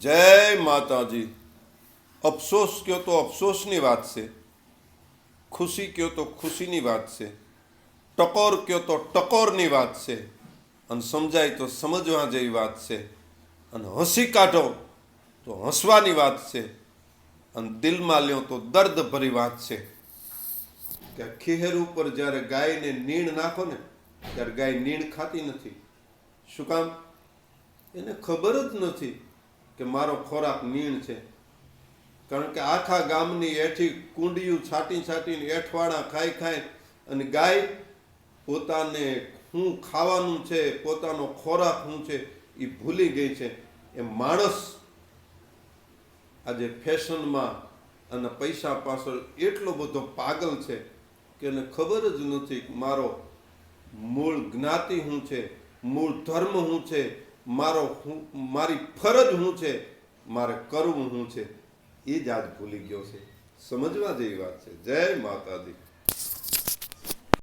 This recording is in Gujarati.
જય માતાજી. અફસોસ કયો તો અફસોસની વાત છે. ખુશી કયો તો ખુશીની વાત છે. ટકોર કયો તો ટકોરની વાત છે. અને સમજાય તો સમજવા જેવી વાત છે. અને હસી કાઢો તો હસવાની વાત છે. અને દિલમાં લ્યો તો દર્દ ભરી વાત છે. કે ખીહેર ઉપર જ્યારે ગાયને નીણ નાખો ને, ત્યારે ગાય નીણ ખાતી નથી. શું કામ? એને ખબર જ નથી. કે મારો ખોરાક નીણ છે. કારણ કે આખા ગામની એઠી કુંડિયું છાંટી છાંટીને એઠવાડા ખાઈ ખાઈ અને ગાય પોતાને શું ખાવાનું છે, પોતાનો ખોરાક શું છે એ ભૂલી ગઈ છે. એ માણસ આજે ફેશનમાં અને પૈસા પાછળ એટલો બધો પાગલ છે કે એને ખબર જ નથી મારો મૂળ જ્ઞાતિ શું છે, મૂળ ધર્મ શું છે મારો હું, મારી ફરજ હું છે, મારે કરવું હું છે, એ જ આજ ભૂલી ગયો છે. સમજવા જેવી વાત છે. જય માતાજી.